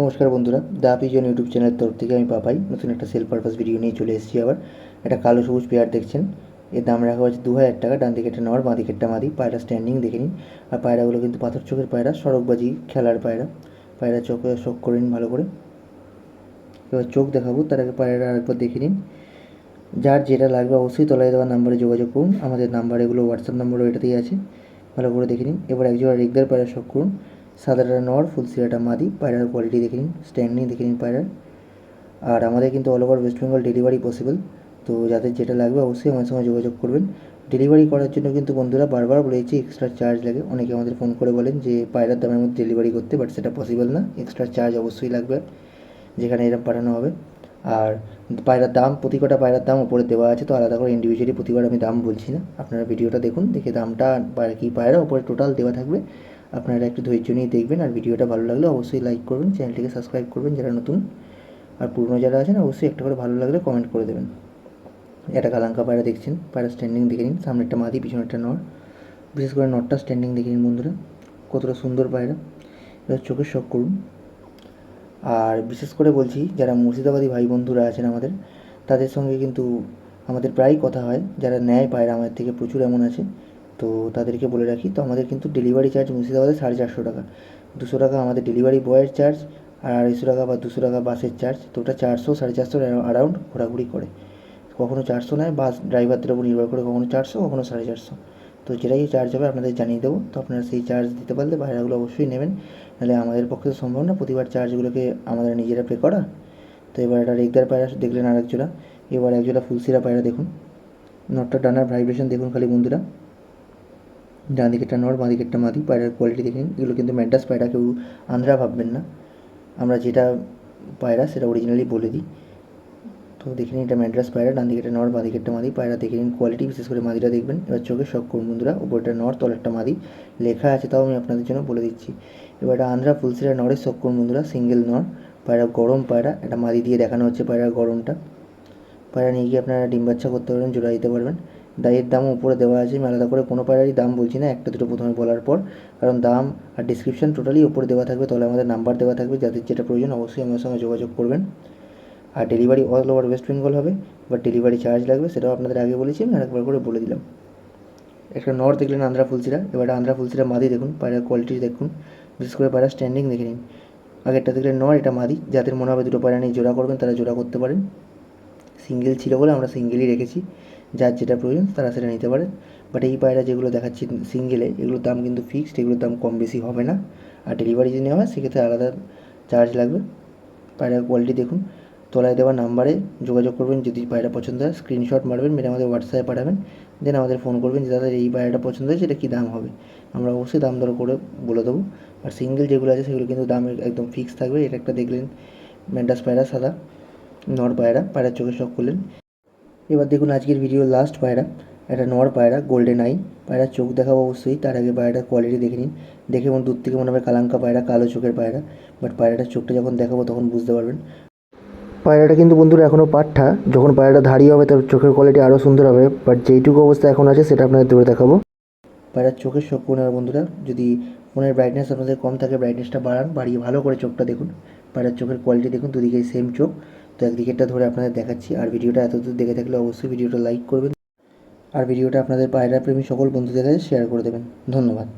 নমস্কার বন্ধুরা দা pigeon YouTube চ্যানেলের তরফ থেকে আমি পাপাই, নতুন একটা সেল পারপাস ভিডিও নিয়ে চলে এসেছি আবার। একটা কালো সবুজ পেয়ার দেখছেন, এর দাম রাখা হয়েছে দু হাজার টাকা, ডান দিকেরটা নেওয়ার, বাঁ দিকেরটা মাদি, পায়রা স্ট্যান্ডিং দেখে নিন। আর পায়রাগুলো কিন্তু পাথর চোখের পায়রা, সড়কবাজি খেলার পায়রা। পায়রা চোখে শোক করে নিন ভালো করে। এবার চোখ দেখাবো, তার আগে পায়রা আরেকবার দেখে নিন। যার যেটা লাগবে অবশ্যই তলায় দেওয়া নাম্বারে যোগাযোগ করুন। আমাদের নাম্বার এগুলো হোয়াটসঅ্যাপ নাম্বারও এটাতেই আছে, ভালো করে দেখে নিন। এবার একজোড়া রেগদার পায়রা শখ করুন। সাদাটা নর, ফুল সিরাটা মাদি, পায়রার কোয়ালিটি দেখে নিন স্ট্যান্ডিং দেখে নিন পায়রার। আর আমাদের কিন্তু all over West Bengal delivery possible তো যাদের যেটা লাগবে অবশ্যই আমার সঙ্গে যোগাযোগ করবেন। ডেলিভারি করার জন্য কিন্তু বন্ধুরা বারবার বলেছি এক্সট্রা চার্জ লাগে। অনেকে আমাদের ফোন করে বলেন যে, পায়রার দামের মধ্যে ডেলিভারি করতে বাট সেটা পসিবল না। এক্সট্রা চার্জ অবশ্যই লাগবে, যেখানে এরকম পাঠানো হবে। আর পায়রার দাম, প্রতি কটা পায়রার দাম উপরে দেওয়া আছে, তো আলাদা করে ইন্ডিভিজুয়ালি প্রতিবার আমি দাম বলছি না। আপনারা ভিডিওটা দেখুন, দেখে দামটা কী পায়রা, উপরে টোটাল দেওয়া থাকবে। আপনারা একটু ধৈর্য নিয়ে দেখবেন আর ভিডিওটা ভালো লাগলে অবশ্যই লাইক করবেন, চ্যানেলটিকে সাবস্ক্রাইব করবেন যারা নতুন। আর পুরনো যারা আছেন, অবশ্যই একটা করে ভালো লাগলে কমেন্ট করে দেবেন। এটা কালাঙ্কা পায়রা দেখছেন, পায়রা স্ট্যান্ডিং দেখে নিন, সামনে একটা মাদি, পিছনে একটা নর। বিশেষ করে নটটা স্ট্যান্ডিং দেখে নিন বন্ধুরা, কতটা সুন্দর পায়রা। এবার চোখের শখ করুন। আর বিশেষ করে বলছি, যারা মুর্শিদাবাদী ভাই বন্ধুরা আছেন আমাদের, তাদের সঙ্গে কিন্তু আমাদের প্রায় কথা হয়, যারা নেয় পায়রা আমাদের থেকে প্রচুর এমন আছে তো তাদেরকে বলে রাখি, তো আমাদের কিন্তু ডেলিভারি চার্জ মুর্শিদাবাদে সাড়ে চারশো টাকা। দুশো টাকা আমাদের ডেলিভারি বয়ের চার্জ আর আড়াইশো টাকা বা দুশো টাকা বাসের চার্জ তো ওটা চারশো, সাড়ে চারশো অ্যারাউন্ড ঘোরাঘুরি করে। কখনো চারশো নেয়, বাস ড্রাইভারদের উপর নির্ভর করে কখনো চারশো, কখনো সাড়ে চারশো। তো যেটাই চার্জ হবে আপনাদের জানিয়ে দেবো, তো আপনারা সেই চার্জ দিতে পারলে পায়রাগুলো অবশ্যই নেবেন, নাহলে আমাদের পক্ষে তো সম্ভব না, প্রতিবার চার্জগুলোকে আমাদের নিজেরা পে করা। তো এবার একটা রেগদার পায়রা দেখলেন আরেক জোড়া এবার একজোড়া ফুলসিরা পায়রা দেখুন। নটটা ডানার ভাইব্রেশন দেখুন খালি বন্ধুরা। ডান দিকেরটা নর বাঁ দিকেরটা মাদি, পায়রার কোয়ালিটি দেখে নিন। এগুলো কিন্তু ম্যাড্রাস পায়রা, কেউ আন্ধ্রা ভাববেন না। আমরা যেটা পায়রা, সেটা অরিজিনালি বলে দিই। তো দেখে নিন এটা ম্যাড্রাস পায়রা, ডান দিকেরটা নর বাঁ দিকেরটা মাদি। পায়রা দেখে নিন কোয়ালিটি বিশেষ করে মাদিটা দেখবেন। এবার চোখে শখ করুন বন্ধুরা, উপরটা নর তলেরটা মাদি। লেখা আছে তাও আমি আপনাদের জন্য বলে দিচ্ছি। এবার এটা আন্ধ্রা ফুলসিরা নরের শখ করুন বন্ধুরা সিঙ্গেল নর পায়রা গরম পায়রা একটা মাদি দিয়ে দেখানো হচ্ছে পায়রার গরমটা। পায়রা নিয়ে গিয়ে আপনারা ডিম বাচ্চা করতে পারবেন, জোড়া দিতে পারবেন। ডাইয়ের দামও উপরে দেওয়া আছে, আমি আলাদা করে কোনো পায়রারই দাম বলছি না, একটা দুটো প্রথমে বলার পর। কারণ দাম আর ডিসক্রিপশান টোটালি উপরে দেওয়া থাকবে, তাহলে আমাদের নাম্বার দেওয়া থাকবে, যাদের যেটা প্রয়োজন অবশ্যই আমার সঙ্গে যোগাযোগ করবেন। আর delivery all over West Bengal হবে বা ডেলিভারি চার্জ লাগবে, সেটাও আপনাদের আগে বলেছি, আমি আরেকবার করে বলে দিলাম। একটা নর দেখলেন আন্ধ্রা ফুলসিরা এবার আন্ধ্রা ফুলসিরা মাদি দেখুন পায়রার কোয়ালিটি দেখুন, বিশেষ করে পায়রা স্ট্যান্ডিং দেখে নিন। আগেরটা দেখলেন নর এটা মাদি, যাদের মনে হবে দুটো পায়রা নিয়ে জোড়া করবেন, তারা জোড়া করতে পারেন। সিঙ্গেল ছিল বলে আমরা সিঙ্গেলই রেখেছি। যার যেটা প্রয়োজন তারা সেটা নিতে পারে। বাট এই পায়রা যেগুলো দেখাচ্ছি সিঙ্গেলে এগুলোর দাম কিন্তু ফিক্সড এগুলোর দাম কম বেশি হবে না। আর ডেলিভারি যদি নেওয়া হয়, সেক্ষেত্রে আলাদা চার্জ লাগবে। পায়রার কোয়ালিটি দেখুন। তলায় দেওয়া নাম্বারে যোগাযোগ করবেন, যদি পায়রা পছন্দ হয় স্ক্রিনশট মারবেন, মেরে আমাদের হোয়াটসঅ্যাপে পাঠাবেন। দেন আমাদের ফোন করবেন যে তাদের এই পায়রাটা পছন্দ হয়েছে, এটা কী দাম হবে? আমরা অবশ্যই দাম দর করে বলে দেবো। আর সিঙ্গেল যেগুলো আছে, সেগুলো কিন্তু দাম একদম ফিক্স থাকবে। এটা একটা দেখলেন ম্যান্ডাস পায়রা সাদা। নর পায়রা পায়রার চোখে শখ করলেন। এবার দেখুন আজকের ভিডিও লাস্ট পায়রা। একটা নর পায়রা গোল্ডেন আই পায়রার চোখ দেখাবো অবশ্যই, তার আগে পায়রাটার কোয়ালিটি দেখে নিন। দেখে মন দূর থেকে মনে হবে কালাঙ্কা পায়রা, কালো চোখের পায়রা। বাট পায়রাটার চোখটা যখন দেখাবো তখন বুঝতে পারবেন। পায়রাটা কিন্তু বন্ধুরা এখনও পাঠা যখন পায়রাটা ধাড়ি হবে তার চোখের কোয়ালিটি আরও সুন্দর হবে। বাট যেইটুকু অবস্থা এখন আছে সেটা আপনাদের দূরে দেখাবো। পায়রার চোখের শখ করুন আর বন্ধুরা। যদি ফোনের ব্রাইটনেস আপনাদের কম থাকে ব্রাইটনেসটা বাড়ান, বাড়িয়ে ভালো করে চোখটা দেখুন। পায়রার চোখের কোয়ালিটি দেখুন, দুদিকেই সেম চোখ। তো একদিকেরটা ধরে আপনাদের দেখাচ্ছি। আর ভিডিওটা এতদূর দেখে থাকলে অবশ্যই ভিডিওটা লাইক করবেন। আর ভিডিওটা আপনাদের পায়রা প্রেমী সকল বন্ধুদের কাছে শেয়ার করে দেবেন। ধন্যবাদ।